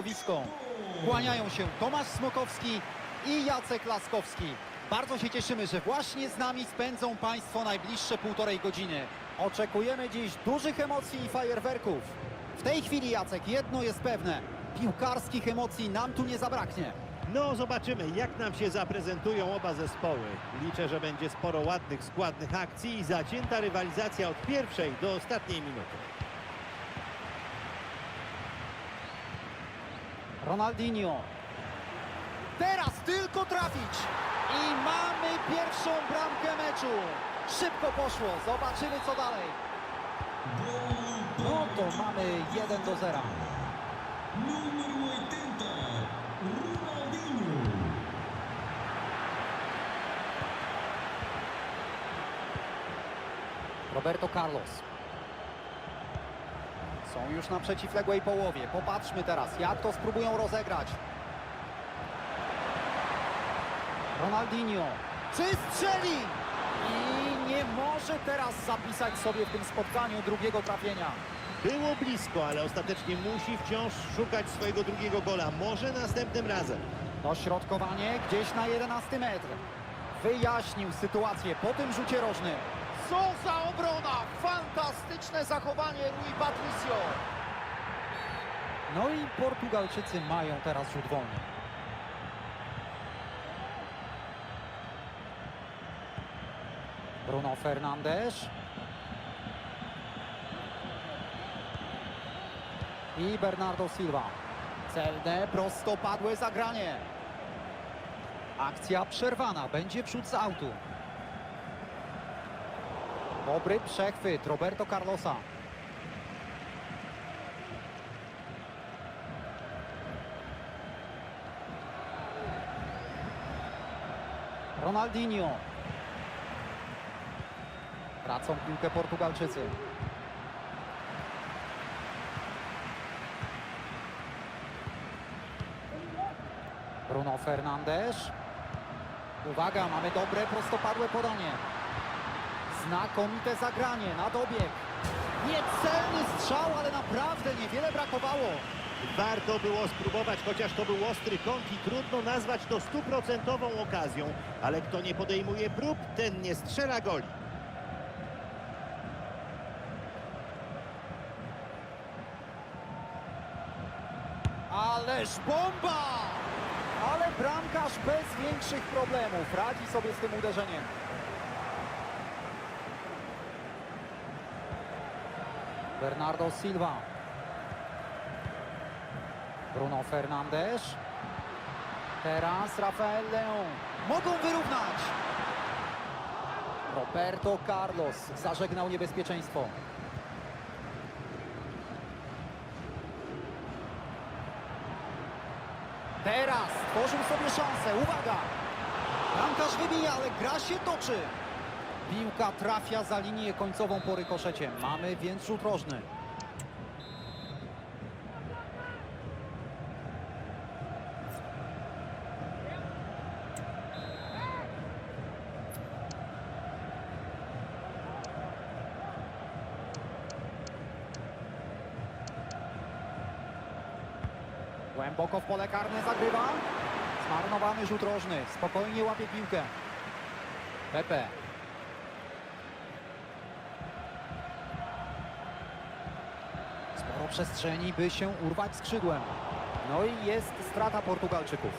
środowisko. Kłaniają się Tomasz Smokowski i Jacek Laskowski. Bardzo się cieszymy, że właśnie z nami spędzą Państwo najbliższe półtorej godziny. Oczekujemy dziś dużych emocji i fajerwerków. W tej chwili, Jacek, jedno jest pewne. Piłkarskich emocji nam tu nie zabraknie. No, zobaczymy, jak nam się zaprezentują oba zespoły. Liczę, że będzie sporo ładnych, składnych akcji i zacięta rywalizacja od pierwszej do ostatniej minuty. Ronaldinho. Teraz tylko trafić. I mamy pierwszą bramkę meczu. Szybko poszło. Zobaczymy co dalej. No to mamy 1 do 0. Número 80, Ronaldinho. Roberto Carlos. Są już na przeciwległej połowie. Popatrzmy teraz, jak to spróbują rozegrać. Ronaldinho. Czy strzeli? I nie może teraz zapisać sobie w tym spotkaniu drugiego trafienia. Było blisko, ale ostatecznie musi wciąż szukać swojego drugiego gola. Może następnym razem. Dośrodkowanie gdzieś na 11 metr. Wyjaśnił sytuację po tym rzucie rożnym. Co za obrona! Fantastyczne zachowanie Rui Patricio. No i Portugalczycy mają teraz rzut wolny. Bruno Fernandes. I Bernardo Silva. Celne, prostopadłe zagranie. Akcja przerwana. Będzie wrzut z autu. Dobry przechwyt Roberto Carlosa. Ronaldinho. Tracą piłkę Portugalczycy. Bruno Fernandes. Uwaga, mamy dobre, prostopadłe podanie. Znakomite zagranie na dobieg. Niecelny strzał, ale naprawdę niewiele brakowało. Warto było spróbować, chociaż to był ostry kąt i trudno nazwać to stuprocentową okazją, ale kto nie podejmuje prób, ten nie strzela goli. Ależ bomba! Ale bramkarz bez większych problemów radzi sobie z tym uderzeniem. Bernardo Silva. Bruno Fernandes. Teraz Rafael Leão. Mogą wyrównać. Roberto Carlos zażegnał niebezpieczeństwo. Teraz tworzył sobie szansę. Uwaga! Bramkarz wybija, ale gra się toczy. Piłka trafia za linię końcową po rykoszecie. Mamy więc rzut rożny. Głęboko w pole karne zagrywa. Zmarnowany rzut rożny. Spokojnie łapie piłkę. Pepe. Sporo przestrzeni, by się urwać skrzydłem. No i jest strata Portugalczyków.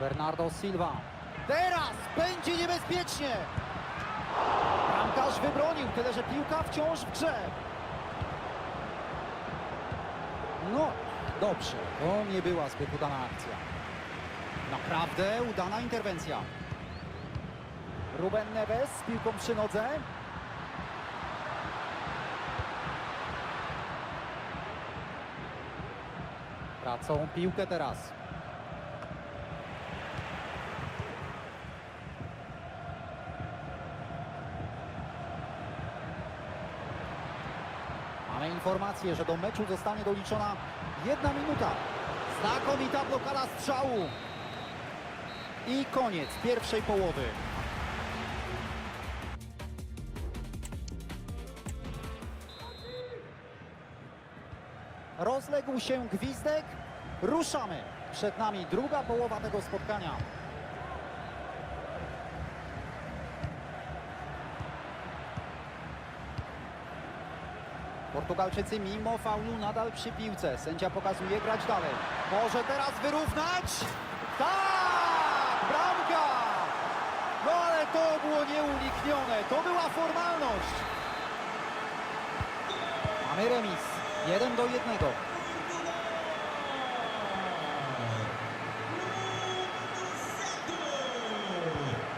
Bernardo Silva. Teraz będzie niebezpiecznie. Bramkarz wybronił, tyle że piłka wciąż w grze. No, dobrze. To nie była zbyt udana akcja. Naprawdę udana interwencja. Ruben Neves z piłką przy nodze. Tracą piłkę teraz. Mamy informację, że do meczu zostanie doliczona jedna minuta. Znakomita blokada strzału. I koniec pierwszej połowy. Rozległ się gwizdek. Ruszamy. Przed nami druga połowa tego spotkania. Portugalczycy mimo faulu nadal przy piłce. Sędzia pokazuje grać dalej. Może teraz wyrównać? Tak! Bramka! No ale to było nieuniknione. To była formalność. Mamy remis. Jeden do jednego.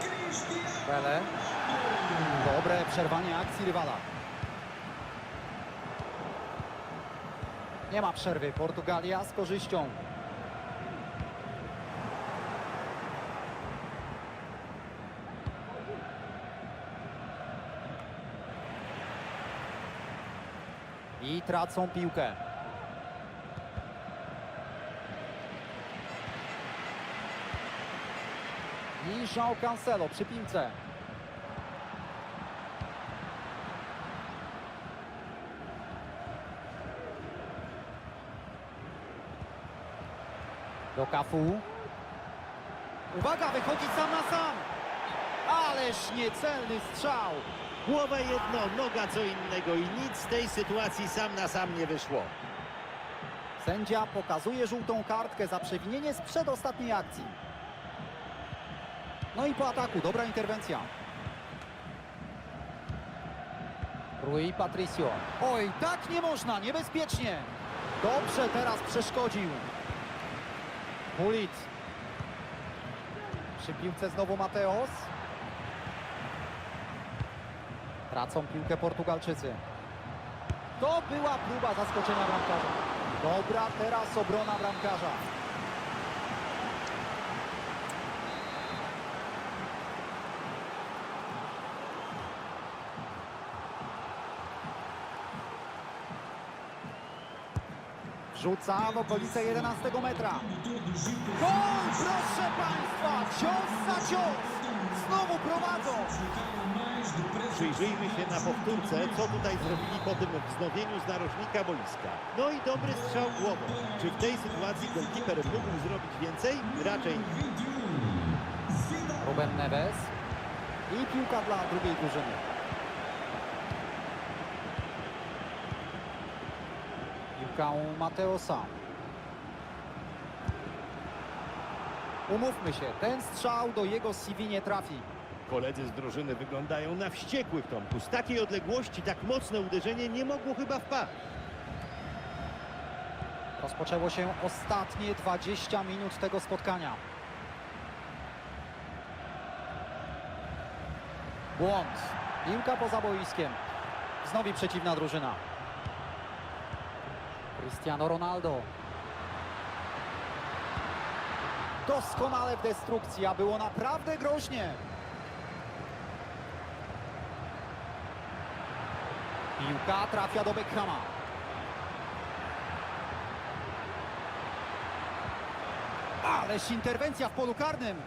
Cristiano Pele. Dobre przerwanie akcji rywala. Nie ma przerwy. Portugalia z korzyścią. I tracą piłkę. I João Cancelo przy piłce. Do Cafu. Uwaga, wychodzi sam na sam. Ależ niecelny strzał. Głowa jedno, noga co innego i nic z tej sytuacji sam na sam nie wyszło. Sędzia pokazuje żółtą kartkę za przewinienie z przedostatniej akcji. No i po ataku, dobra interwencja. Rui Patricio. Oj, tak nie można, niebezpiecznie. Dobrze teraz przeszkodził. Hulit. Przy piłce znowu Mateos. Tracą piłkę Portugalczycy. To była próba zaskoczenia bramkarza. Dobra, teraz obrona bramkarza. Rzuca w okolice 11 metra. Gol, proszę Państwa! Cios za cios! Znowu prowadzą! Przyjrzyjmy się na powtórce, co tutaj zrobili po tym wznowieniu z narożnika boiska. No i dobry strzał głową. Czy w tej sytuacji golkiper mógł zrobić więcej? Raczej nie. Ruben Neves. I piłka dla drugiej drużyny. Piłka u Mateosa. Umówmy się, ten strzał do jego CV nie trafi. Koledzy z drużyny wyglądają na wściekłych, Tomku. Z takiej odległości tak mocne uderzenie nie mogło chyba wpaść. Rozpoczęło się ostatnie 20 minut tego spotkania. Błąd. Piłka poza boiskiem. Znowu przeciwna drużyna. Cristiano Ronaldo. Doskonale w destrukcji, a było naprawdę groźnie. Piłka trafia do Beckhama. Ależ interwencja w polu karnym.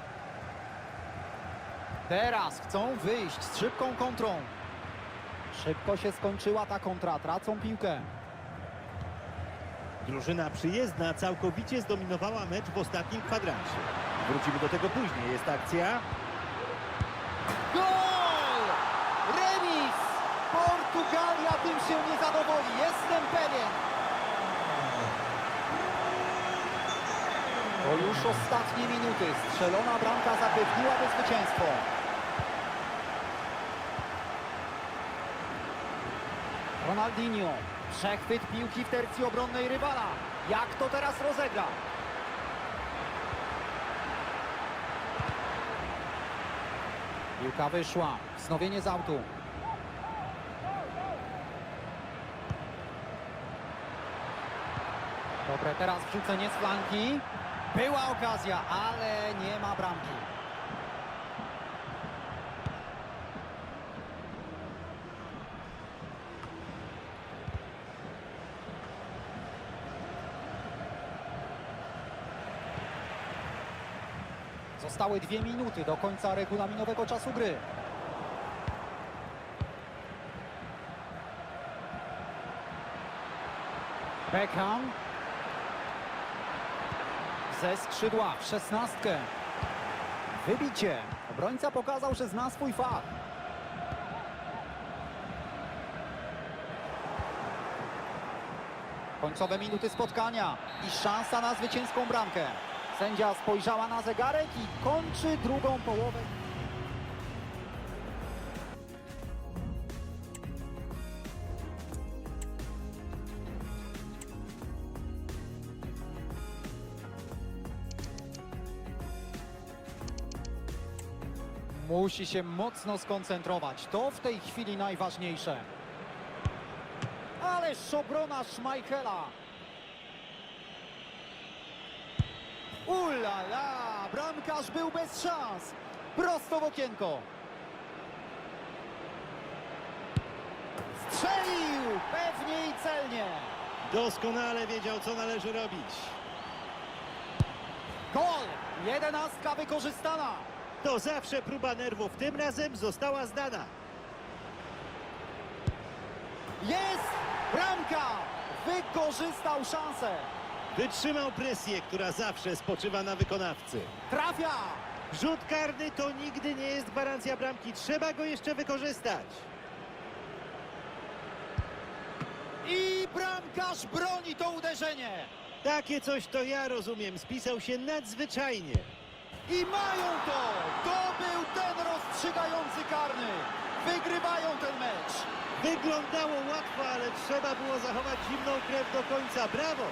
Teraz chcą wyjść z szybką kontrą. Szybko się skończyła ta kontra, tracą piłkę. Drużyna przyjezdna całkowicie zdominowała mecz w ostatnim kwadransie. Wrócimy do tego później. Jest akcja. Gol! Remis! Portugalia tym się nie zadowoli, jestem pewien. To już ostatnie minuty. Strzelona bramka zapewniłaby zwycięstwo. Ronaldinho. Przechwyt piłki w tercji obronnej rywala. Jak to teraz rozegra? Piłka wyszła. Wznowienie z autu. Dobre, teraz wrzucenie z flanki. Była okazja, ale nie ma bramki. Zostały dwie minuty do końca regulaminowego czasu gry. Beckham. Ze skrzydła w szesnastkę. Wybicie. Obrońca pokazał, że zna swój fach. Końcowe minuty spotkania i szansa na zwycięską bramkę. Sędzia spojrzała na zegarek i kończy drugą połowę. Musi się mocno skoncentrować. To w tej chwili najważniejsze. Ale obrona Schmeichela. Ulala! Bramkarz był bez szans. Prosto w okienko. Strzelił! Pewnie i celnie. Doskonale wiedział, co należy robić. Gol! Jedenastka wykorzystana. To zawsze próba nerwów. Tym razem została zdana. Jest! Bramka! Wykorzystał szansę. Wytrzymał presję, która zawsze spoczywa na wykonawcy. Trafia! Rzut karny to nigdy nie jest gwarancja bramki. Trzeba go jeszcze wykorzystać. I bramkarz broni to uderzenie. Takie coś to ja rozumiem. Spisał się nadzwyczajnie. I mają to! To był ten rozstrzygający karny. Wygrywają ten mecz. Wyglądało łatwo, ale trzeba było zachować zimną krew do końca. Brawo!